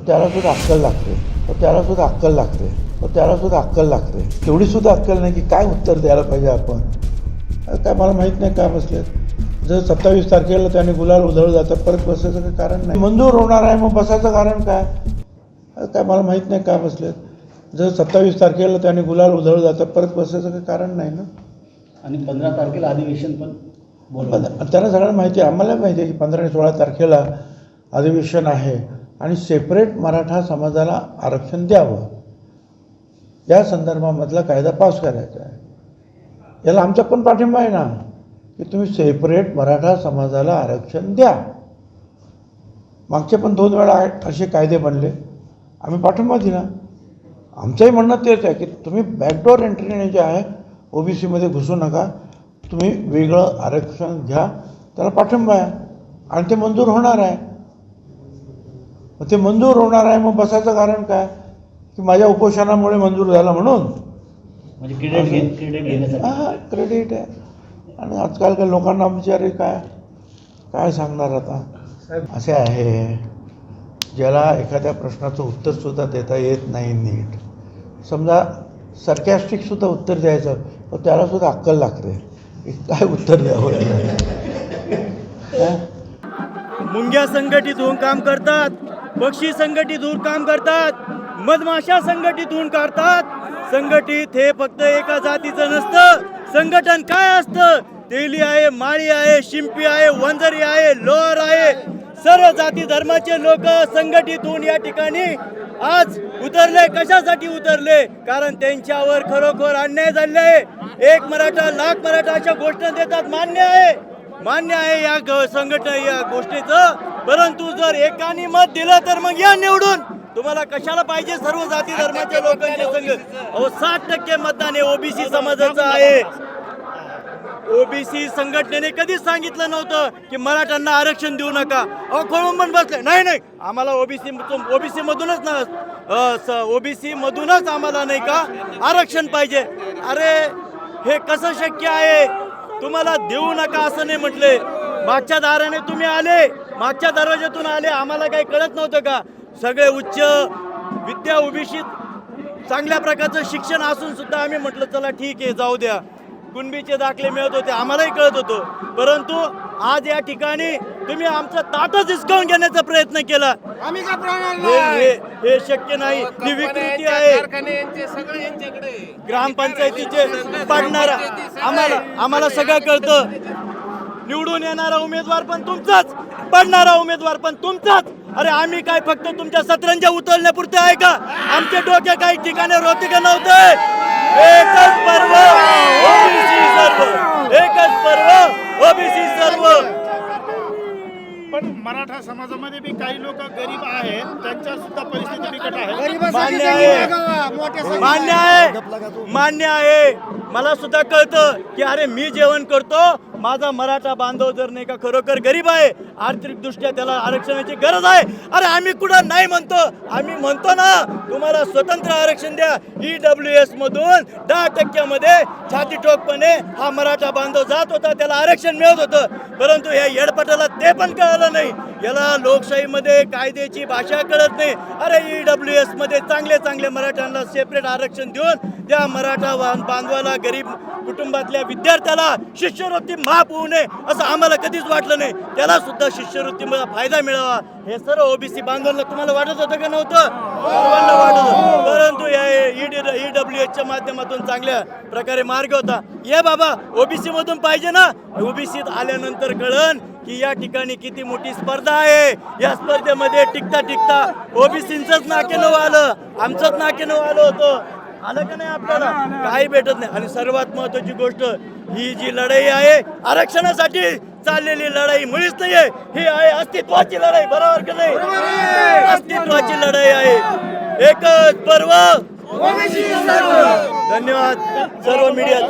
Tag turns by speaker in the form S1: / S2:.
S1: त्याला सुद्धा अक्कल लागते. तर त्याला सुद्धा अक्कल लागते. तर त्याला सुद्धा अक्कल लागते. तेवढी सुद्धा अक्कल नाही की काय उत्तर द्यायला पाहिजे आपण. काय मला माहीत नाही काय बसले. जर सत्तावीस तारखेला त्याने गुलाल उधळलं जातं परत बसायचं काही कारण नाही. मंजूर होणार आहे मग बसायचं कारण काय? काय मला माहीत नाही काय बसले. जर सत्तावीस तारखेला त्याने गुलाल उधळलं जातं परत बसायचं काही कारण नाही ना?
S2: आणि पंधरा तारखेला अधिवेशन पण
S1: पण त्यांना सगळ्यांना माहिती आहे. आम्हाला माहिती आहे की पंधरा आणि सोळा तारखेला अधिवेशन आहे. आणि सेपरेट मराठा समाजाला आरक्षण द्यावं. या संदर्भामधला कायदा पास करायचा आहे. याला आमचा पण पाठिंबा आहे ना की तुम्ही सेपरेट मराठा समाजाला आरक्षण द्या. मागचे पण दोन वेळा असे कायदे बनले. आम्ही पाठिंबा दिला. आमचंही म्हणणं तेच आहे की तुम्ही बॅकडोअर एंट्रीने जे आहे ओबीसीमध्ये घुसू नका. तुम्ही वेगळं आरक्षण घ्या. त्याला पाठिंबा आहे. आणि ते मंजूर होणार आहे. मग ते मंजूर होणार आहे मग बसायचं कारण काय? की माझ्या उपोषणामुळे मंजूर झालं म्हणून.
S2: म्हणजे क्रेडिट
S1: हा क्रेडिट आहे. आणि आजकाल काय लोकांना बिचारे काय? काय सांगणार आता? असे आहे. ज्याला एखाद्या प्रश्नाचं उत्तरसुद्धा देता येत नाही नीट. समजा सरकॅस्टिकसुद्धा उत्तर द्यायचं तर त्यालासुद्धा अक्कल लागते. काय उत्तर द्यावं? हा?
S3: मुंग्या संघटित होऊन काम करतात. पक्षी संघटित होऊन काम करतात मधमाशा संघटित होऊन करतात संघटित हे फक्त एका जातीचं नसतं. संघटन काय असतं? तेली आहे माळी आहे शिंपी आहे वंजरी आहे लोअर आहे. सर्व जाती धर्माचे लोक संघटित होऊन या ठिकाणी आज उतरले. कशासाठी उतरले? कारण त्यांच्यावर खरोखर अन्याय झाले एक मराठा लाख मराठा अशा घोषणा देतात मान्य आहे. मान्य आहे या संघटना या गोष्टीचं. परंतु जर एकाने मत दिलं तर मग या निवडून. तुम्हाला कशाला पाहिजे सर्व जाती धर्माच्या लोकांचे संघ? अहो साठ टक्के मतदान हे ओबीसी समाजाचं आहे. ओबीसी संघटनेने कधीच सांगितलं नव्हतं की मराठ्यांना आरक्षण देऊ नका. अहो खोळून पण बसले. नाही नाही. आम्हाला ओबीसी ओबीसी मधूनच ना ओबीसी मधूनच आम्हाला नाही का आरक्षण पाहिजे. अरे हे कसं शक्य आहे? तुम्हाला देऊ नका असं नाही म्हटले. मागच्या दाराने तुम्ही आले. मागच्या दरवाज्यातून आले. आम्हाला काही कळत नव्हतं का? सगळे उच्च विद्या ओबीसी चांगल्या प्रकारचं शिक्षण असून सुद्धा आम्ही म्हटलं चला ठीक आहे जाऊ द्या. कुणबीचे दाखले मिळत होते आम्हालाही कळत होतं. परंतु आज या ठिकाणी तुम्ही आमचं ताटच हिसकावून घेण्याचा प्रयत्न केला.
S4: आम्ही का प्रमाण
S3: हे हे- हे शक्य नाही. ही विकृती आहे.
S4: कारखाने यांचे सगळे यांच्याकडे.
S3: ग्रामपंचायतीचे पाडणारा. आम्हाला आम्हाला सगळं कळतं. निवडून येणारा उमेदवार पण तुमचाच. पडणारा उमेदवार पण तुमचाच. अरे आम्ही काय फक्त तुमच्या सतरंजा उतरण्यापुरते आहे का? आमचे डोके काही ठिकाणी होते का नव्हते? एकच पर्व ओबीसी सर्व. एकच पर्व ओबीसी सर्व.
S5: पण मराठा समाजामध्ये बी काही लोक गरीब आहेत त्यांच्या सुद्धा परिस्थिती बिकट आहे.
S3: मान्य आहे. मान्य आहे. मान्य आहे. मला सुद्धा कळतं की अरे मी जेवण करतो माझा मराठा बांधव जर नाही का खरोखर गरीब आहे आर्थिकदृष्ट्या त्याला आरक्षणाची गरज आहे. अरे आम्ही कुठं नाही म्हणतो? आम्ही म्हणतो ना तुम्हाला स्वतंत्र आरक्षण द्या. ई डब्ल्यू एस मधून दहा टक्क्यामध्ये छाती ठोकपणे हा मराठा बांधव जात होता त्याला आरक्षण मिळत होतं. परंतु या येडपटाला ते पण कळलं नाही. याला लोकशाहीमध्ये कायद्याची भाषा कळत नाही. अरे ई डब्ल्यू एसमध्ये चांगले चांगले मराठ्यांना सेपरेट आरक्षण देऊन त्या मराठा बांधवाला गरीब कुटुंबातल्या विद्यार्थ्याला शिष्यवृत्ती माफ होऊ नये असं आम्हाला कधीच वाटलं नाही. त्याला सुद्धा शिष्यवृत्तीमुळे फायदा मिळावा. हे सर्व ओबीसी बांधवांना तुम्हाला वाटत होतं का नव्हतं? सर्वांना वाटत होतं. परंतु या ई डब्ल्यू एसच्या माध्यमातून चांगल्या प्रकारे मार्ग होता. ये बाबा ओबीसी मधून पाहिजे ना? ओबीसीत आल्यानंतर कळन की या ठिकाणी किती मोठी स्पर्धा आहे. या स्पर्धेमध्ये टिकता टिकता ओबीसींचंच नाकेनव आलं. आमचंच नाकेनव आलं होतं. आलं का नाही आपल्याला? काही भेटत नाही. आणि सर्वात महत्वाची गोष्ट ही जी लढाई आहे आरक्षणासाठी चाललेली लढाई मुळीच नाहीये. ही आहे अस्तित्वाची लढाई बरोबर का नाही? अस्तित्वाची लढाई आहे. एकच पर्व. धन्यवाद सर्व मीडिया